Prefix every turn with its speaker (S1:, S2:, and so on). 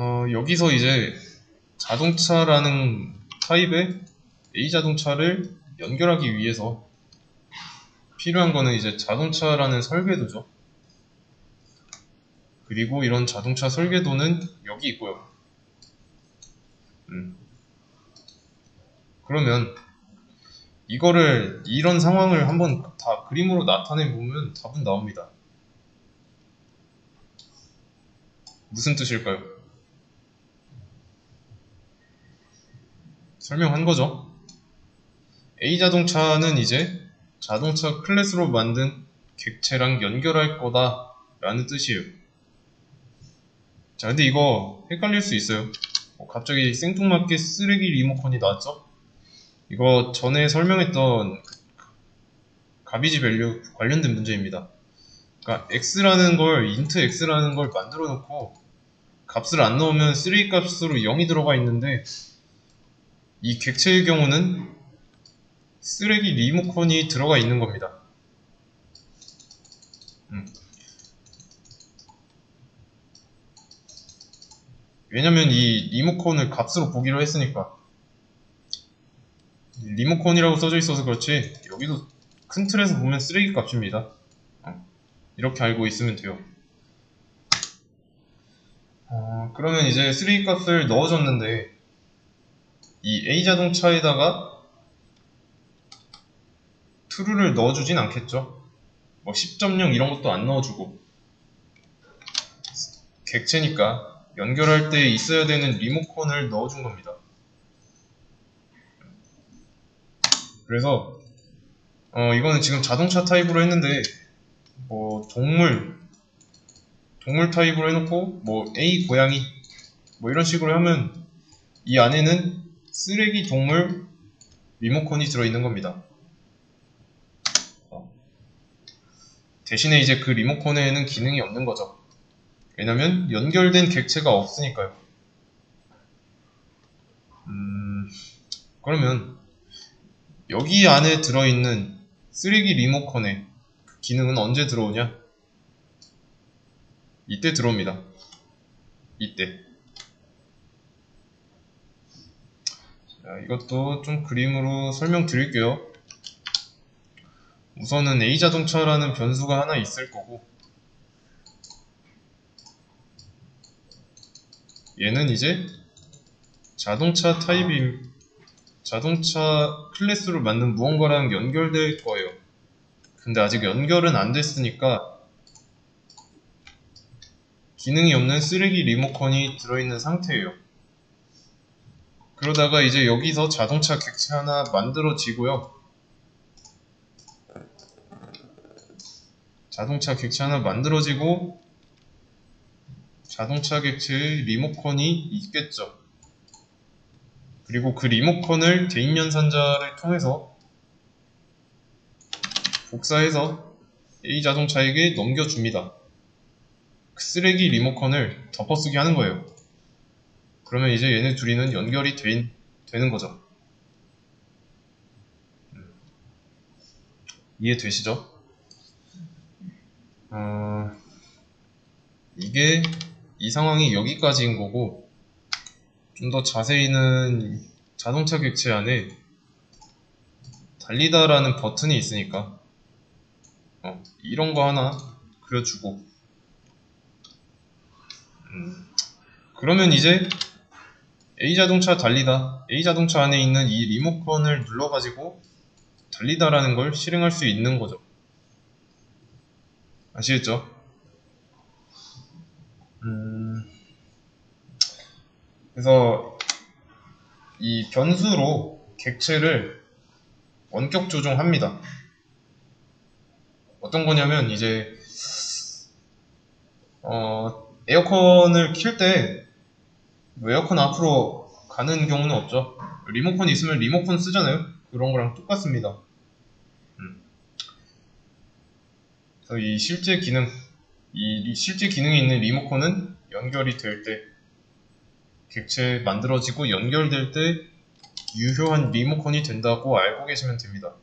S1: 어, 여기서 이제 자동차라는 타입의 A 자동차를 연결하기 위해서 필요한 거는 이제 자동차라는 설계도죠. 그리고 이런 자동차 설계도는 여기 있고요. 음. 그러면 이거를 이런 상황을 한번 다 그림으로 나타내 보면 답은 나옵니다. 무슨 뜻일까요? 설명한 거죠. A 자동차는 이제 자동차 클래스로 만든 객체랑 연결할 거다 라는 뜻이에요. 자, 근데 이거 헷갈릴 수 있어요. 어, 갑자기 생뚱맞게 쓰레기 리모컨이 나왔죠? 이거 전에 설명했던 가비지 밸류 관련된 문제입니다. 그러니까 x라는 걸 int x라는 걸 만들어 놓고 값을 안 넣으면 쓰레기 값으로 0이 들어가 있는데 이 객체의 경우는 쓰레기 리모컨이 들어가 있는 겁니다. 음. 왜냐면 이 리모컨을 값으로 보기로 했으니까 리모컨이라고 써져 있어서 그렇지 여기도 큰 틀에서 보면 쓰레기 값입니다. 어, 이렇게 알고 있으면 돼요. 어, 그러면 이제 쓰레기 값을 넣어줬는데 이 A 자동차에다가 true를 넣어주진 않겠죠. 뭐 10.0 이런 것도 안 넣어주고 객체니까 연결할 때 있어야 되는 리모컨을 넣어준 겁니다. 그래서 어 이거는 지금 자동차 타입으로 했는데 뭐 동물 동물 타입으로 해놓고 뭐 A 고양이 뭐 이런 식으로 하면 이 안에는 쓰레기 동물 리모컨이 들어있는 겁니다. 어. 대신에 이제 그 리모컨에는 기능이 없는 거죠. 왜냐면 연결된 객체가 없으니까요. 음, 그러면 여기 안에 들어있는 쓰레기 리모컨의 그 기능은 언제 들어오냐? 이때 들어옵니다. 이때. 자, 이것도 좀 그림으로 설명드릴게요. 우선은 A 자동차라는 변수가 하나 있을 거고 얘는 이제 자동차 타입이 자동차 클래스로 만든 무언가랑 연결될 거예요. 근데 아직 연결은 안 됐으니까 기능이 없는 쓰레기 리모컨이 들어있는 상태예요. 그러다가 이제 여기서 자동차 객체 하나 만들어지고요. 자동차 객체 하나 만들어지고 자동차 객체의 리모컨이 있겠죠. 그리고 그 리모컨을 대인연산자를 통해서 복사해서 A 자동차에게 넘겨줍니다. 그 쓰레기 리모컨을 덮어쓰기 하는 거예요. 그러면 이제 얘네 둘이는 연결이 되, 되는 거죠. 음. 이해되시죠? 어, 이게 이 상황이 여기까지인 거고 좀 더 자세히는 자동차 객체 안에 달리다라는 버튼이 있으니까 어, 이런 거 하나 그려주고 음, 그러면 이제 A 자동차 달리다 A 자동차 안에 있는 이 리모컨을 눌러가지고 달리다라는 걸 실행할 수 있는 거죠 아시겠죠? 음, 그래서 이 변수로 객체를 원격 조종합니다. 어떤 거냐면 이제 어, 에어컨을 킬 때 에어컨 앞으로 가는 경우는 없죠. 리모컨 있으면 리모컨 쓰잖아요. 그런 거랑 똑같습니다. 음. 그래서 이 실제 기능, 이 실제 기능이 있는 리모컨은 연결이 될 때 객체 만들어지고 연결될 때 유효한 리모컨이 된다고 알고 계시면 됩니다.